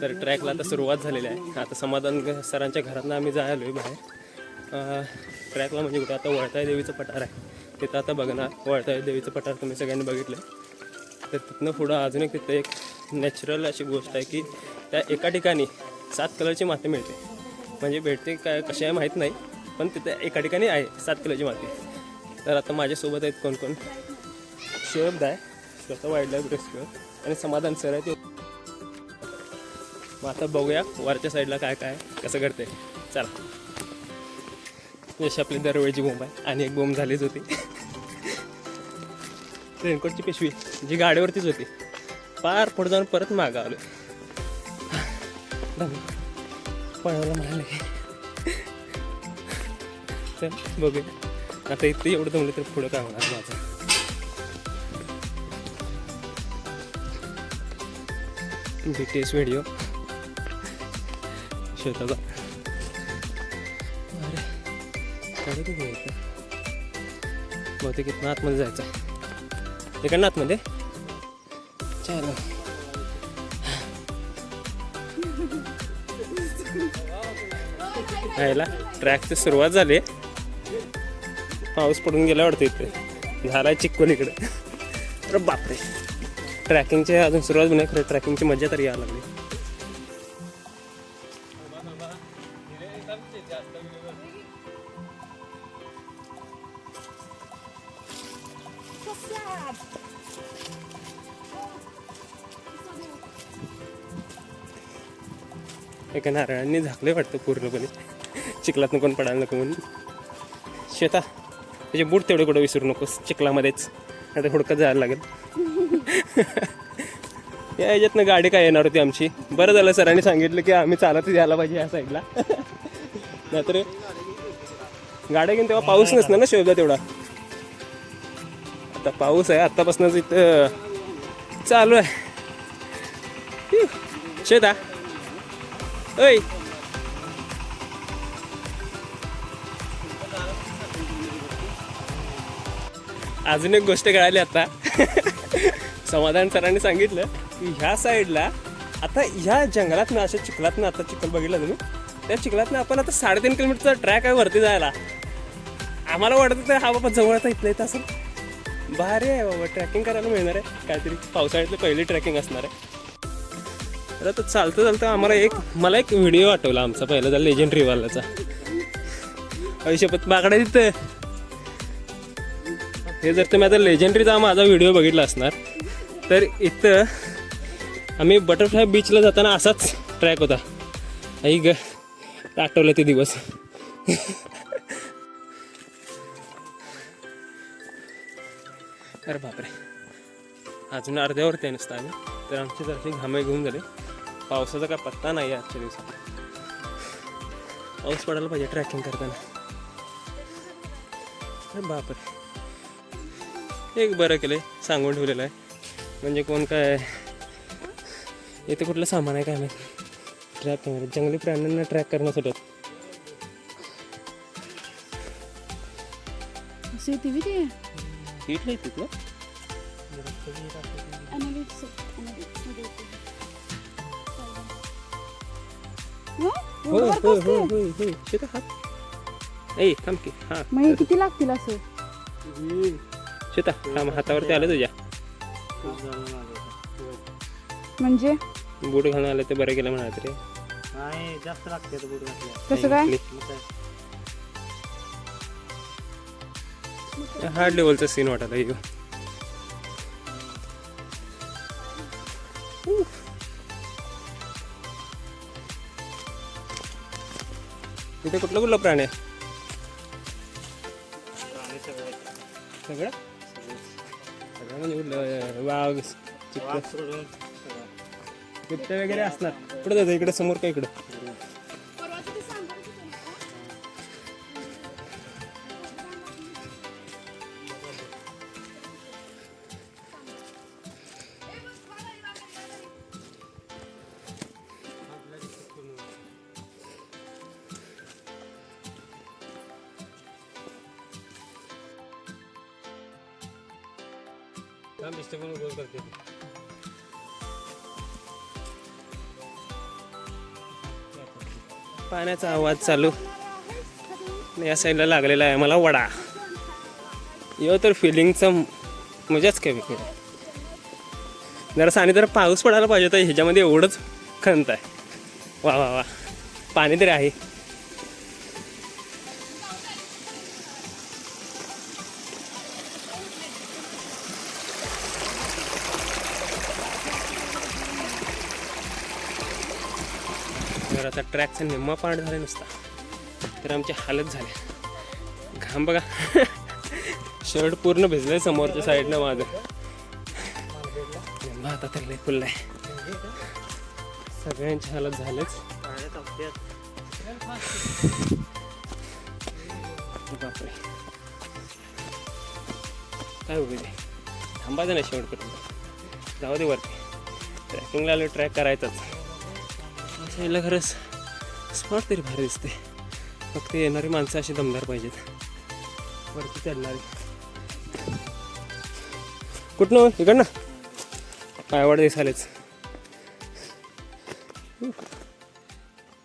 तर ट्रॅकला आता सुरुवात झालेली आहे. आता समाधान सरांच्या घरातनं आम्ही जायलो आलो आहे बाहेर ट्रॅकला म्हणजे कुठे? आता वळताय देवीचं पठार आहे. तिथं आता बघणार. वळताय देवीचं पठार तुम्ही सगळ्यांनी बघितलं तर तिथनं पुढं अजून एक तिथं एक नॅचरल अशी गोष्ट आहे की त्या एका ठिकाणी सात कलरची माती मिळते. म्हणजे भेटते काय कशी आहे माहीत नाही पण तिथं एका ठिकाणी आहे सात कलरची माती. तर आता माझ्यासोबत आहेत कोण कोण? शिवब आहे स्वतः वाईल्ड लाईफ रेस्क्यू. आणि समाधान सर आहे ते मग आता बघूया वरच्या साईडला काय काय कसं घडते चला. जशी आपली दरवेळची बोंब आहे. आणि एक बोंब झालीच होती. रेनकोटची पिशवी जी गाडीवरतीच होती. पार पुढे जाऊन परत मागं आलो पळायला म्हणाले. चल बघूया. आता इथे एवढं जमलं तर पुढं काय होणार माझं? बी टी एस व्हिडिओ शेताचा अरे कडे कुठे यायचं बहुतेक इथनं आतमध्ये जायचं. आहे इकडनं आतमध्ये? चलो. ट्रॅकची सुरुवात झाली. पाऊस पडून गेला वाटतं इथे. झाला चिक्कोल इकडे. अरे बापरे. ट्रॅकिंगची अजून सुरुवात नाही खरं ट्रॅकिंगची मजा तरी यायला लागली. एका नारळांनी झाकले वाटतं पूर्णपणे. चिखलात कोण पडायला नको म्हणून. शेता त्याचे बूट तेवढे कुठं विसरू नकोस चिखलामध्येच. आता हुडकत जायला लागेल. या याच्यातनं गाडी काय येणार होती आमची? बरं झालं सरांनी सांगितलं की आम्ही चालतच यायला पाहिजे या साईडला. नाहीतर गाड्या घेऊन तेव्हा पाऊस नसणार ना शोधला तेवढा. आता पाऊस आहे आत्तापासूनच इथं चालू आहे. शेता ऐ अजून एक गोष्ट कळाली आता. समाधान सरांनी सांगितलं की ह्या साईडला आता ह्या जंगलातनं अशा चिखलातनं आता चिखल बघितलं तुम्ही? त्या चिखलातनं आपण आता साडेतीन किलोमीटरचा ट्रॅक आहे वरती जायला. आम्हाला वाटत होतं हा बाबा जवळ आता इथलं इथं असं भारी आहे बाबा ट्रॅकिंग करायला मिळणार आहे. काहीतरी पावसाळ्यातली पहिली ट्रॅकिंग असणार आहे. तर आता चालतं चालतं आम्हाला एक मला एक व्हिडिओ आठवला आमचा पहिला झाला लेजेंड्रीवाल्याचा रिवालाचा आयुष्यपत बाकडा तिथं. हे जर तुम्ही आता लेजेंड्रीचा माझा व्हिडिओ बघितला असणार तर इथं आम्ही बटरफ्लाय बीचला जाताना असाच ट्रॅक होता. आई ग आठवलं ते दिवस. अरे बापरे. अजून अर्ध्यावरती आहे नुसतं आम्ही. तर आमची जरशी घामे घेऊन झाले. पावसाचा काय पत्ता नाही आहे आजच्या दिवसात. पाऊस पडायला पाहिजे ट्रॅकिंग करताना. बापरे. एक बरं केलं सांगून ठेवलेलं आहे. म्हणजे कोण काय इथे कुठलं सामान आहे काय माहिती? ट्रॅक कॅमेरा जंगली प्राण्यांना ट्रॅक करण्यासाठी. येते बी ते? आहे तिथलं? हो? हो एवढं हो बारकं हो असते? हो हो. शेता हात. ए थांब की. हां. मग हे किती लागतील असं? शेता थांब हातावरती आलं तुझ्या. म्हणजे? बूट घालून आलं ते बरं केलं म्हणा तरी नाही जास्त लागते आता बुट घातल्या कसं काय? मग काय? हार्ड लेवलचा सीन वाटायला ह्यो. इथे कुठलं कुठलं प्राणी आहे? सगळे. म्हणजे कुठलं वाघ चित्त. बिबट्या वगैरे असणार. कुठं जायचं? इकडे समोर काय इकडं. हम रिश्ते को गोल करके थे पाण्याचा आवाज चालू. या साईडला लागलेला आहे मला वडा. यो तर फिलिंगचं मजाच कमी जरा साने तर पाऊस पडायला पाहिजे तर ह्याच्यामध्ये एवढंच खंत आहे. वा वा वा. पाणी तरी आहे. आता निम्मा पार्ट झाला नसता. तर आमची हालत झाली. घाम बघा. शर्ट पूर्ण भिजलंय समोरच्या साईडनं माझं. निंबा आता तर लय फुल आहे सगळ्यांची हालत झालेच. बापरे. काय उभी ते थांबायचं नाही शेवटपर्यंत जाऊ दे वरती. ट्रॅकिंगला आलो ट्रॅक करायचाच. साईडला खरंच. स्पॉट तरी भारी दिसते. फक्त येणारी माणसं अशी दमदार पाहिजेत. वरती चढणारी. कुठनं हो? इकडनं? पायवाड दिसालेच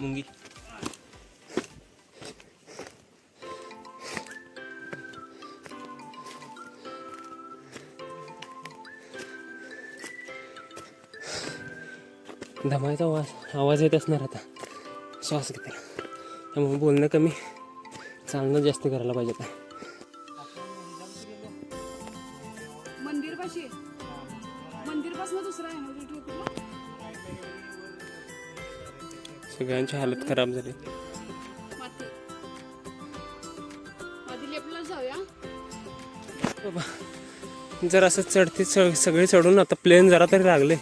मुंगी. धमायचा आवाज आवाज येत असणार आता. श्वास घेते त्यामुळे बोलणं कमी चालणं जास्त करायला पाहिजे आता. दुसरा आहे ना ट्रिपला सगळ्यांची हालत खराब झाली. माती. माती लेपला जाऊया. बाबा जर असं चढते चढ सगळे चढून आता प्लेन जरा तरी लागले.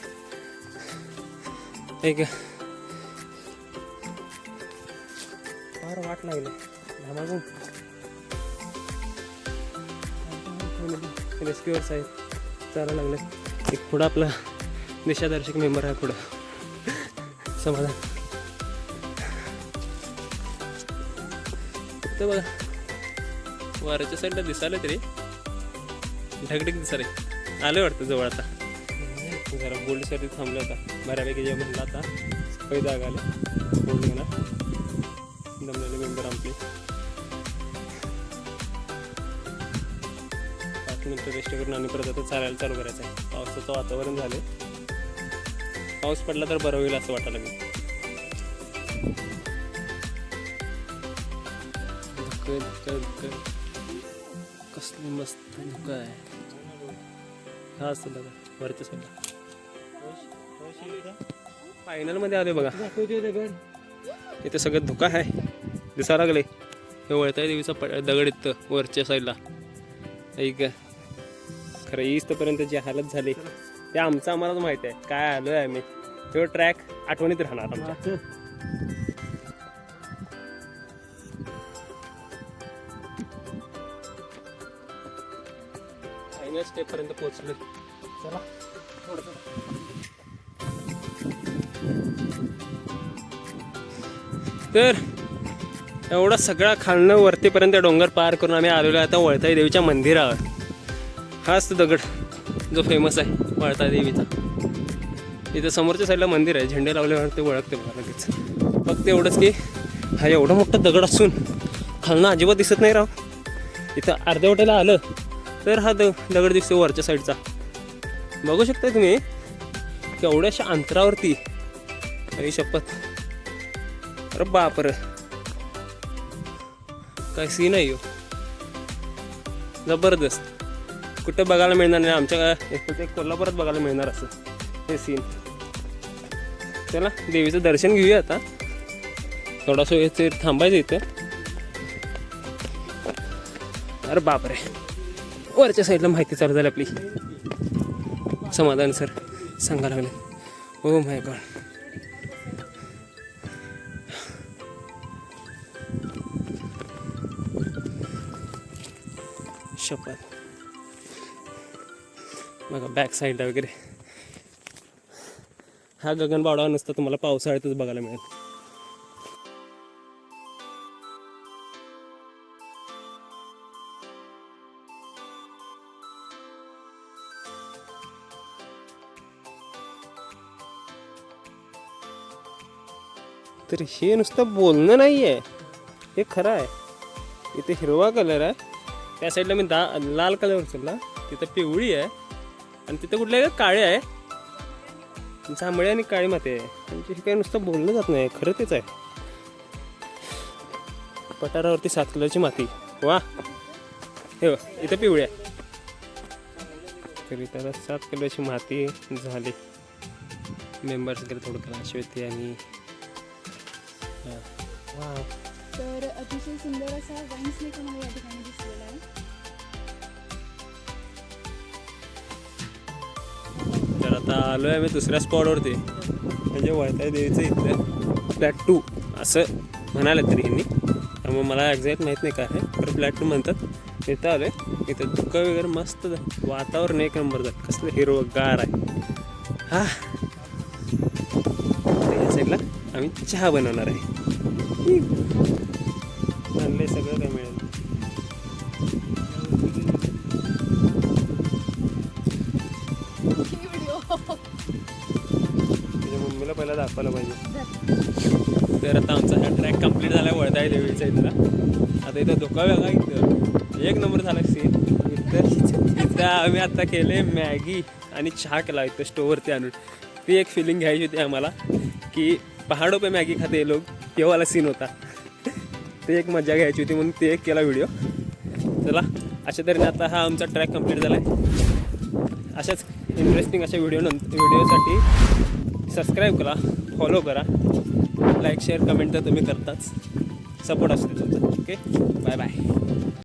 एक फार वाट लागली. घामागून रेस्क्युअर्स साहेब चालायला लागले. एक पुढं आपला दिशादर्शक मेंबर आहे पुढं. समाधान. तर बघा. वाऱ्याच्या साईडला दिसायला तरी ढगढग दिसाले आले वाटतं जवळ आता. जरा बोलण्यासाठी थांबलं आता. बऱ्यापैकी जे म्हणलं आता सकाळी जागा आले. बोलून आमचे पाच मिनटं रेस्ट करून आणि परत आता चालायला चालू करायचं आहे. पावसाचं वातावरण झाले पाऊस पडला तर बरं होईल असं वाटायला धुकं कसली मस्त धुकं आहे. हा असतं बघा वरच्या साईडला फायनलमध्ये आले बघा. इथे सगळं धुका आहे. दिसा लागले. हे वळताय देवीचा प दगड इथं वरच्या साईडला ऐक खरं इथपर्यंत जी हालत झाली ते आमचं आम्हालाच माहिती आहे. काय आलोय आम्ही. तो ट्रॅक आठवणीत राहणार आमच्या. स्टेप पर्यंत पोहोचलो चला. तर एवढा सगळा खालनं वरतीपर्यंत डोंगर पार करून आम्ही आलेलो आहे आता वळताई देवीच्या मंदिरावर. हाच तो दगड जो फेमस आहे वळताई देवीचा. इथं समोरच्या साईडला मंदिर आहे झेंडे लावल्यावर ते ओळखते मला लगेच. फक्त एवढंच की हा एवढा मोठा दगड असून खालनं अजिबात दिसत नाही राव. इथं अर्ध्या वाटेला आलं तर हा द दगड दिसतो वरच्या साईडचा बघू शकता तुम्ही केवढ्याशा अंतरावरती. अरे शपथ. अरे बापरे. काय सीन आहे जबरदस्त. कुठं बघायला मिळणार नाही आमच्या कोल्हापुरात बघायला मिळणार असं. हे सीन चला देवीचं दर्शन घेऊया आता. थोडासा वेळ ते थांबायचं इथं. अरे बापरे. वरच्या साईडला माहिती चालू झाली आपली. समाधान सर सांगा लागले. हो माय गॉड शपथ बघा बॅक साईडला वगैरे. हा गगनबावडा नसता तुम्हाला पावसाळ्यातच बघायला मिळेल. तर हे नुसतं बोलणं नाही आहे हे खरं आहे. इथे हिरवा कलर आहे. त्या साईडला मी दा लाल कलर उचलला. तिथं पिवळी आहे. आणि तिथं कुठल्या आहे? काळे आहे. जांभळे आणि काळी माती आहे. म्हणजे हे काही नुसतं बोललं जात नाही. खरं तेच आहे. पठारावरती सात कलरची माती. वा. हे इथं पिवळी आहे. तरी त्याला सात किलोची माती झाली. मेंबर्स वगैरे थोडं क्लास होती आणि तर अतिशय सुंदर असा वाईन स्नेक या ठिकाणी दिसलं आता आलो आहे आम्ही दुसऱ्या स्पॉटवरती म्हणजे वळताय देवीचं इथलं फ्लॅट टू असं म्हणाले तरी ह्यांनी त्यामुळे मला एक्झॅक्ट माहीत नाही काय आहे. तर फ्लॅट टू म्हणतात. इथं आलो आहे इथं धुकं वगैरे मस्त वातावरण एक नंबर जात कसलं हिरवगार आहे. हा. या साईडला आम्ही चहा बनवणार आहे. चांगलं पहिला दाखवायला पाहिजे. तर आता आमचा हा ट्रॅक कंप्लीट झाला आहे वळताय देवीचा इथला. आता इथं धोका वेगळा इथं. एक नंबर झाला सीन इथं इथं आम्ही आता केले मॅगी आणि चहा केला इथं स्टोवरती आणून. ती एक फिलिंग घ्यायची होती आम्हाला की पहाडो पे मॅगी खाते लोक तेव्हाला सीन होता. ते एक मजा घ्यायची होती म्हणून ते एक केला व्हिडिओ चला अशा तऱ्हेने आता हा आमचा ट्रॅक कंप्लीट झाला आहे अशाच इंटरेस्टिंग अशा व्हिडिओ नंतर व्हिडिओसाठी सबस्क्राईब करा फॉलो करा. लाईक शेअर कमेंट तर तुम्ही करताच. सपोर्ट असते तुमचा. Okay bye bye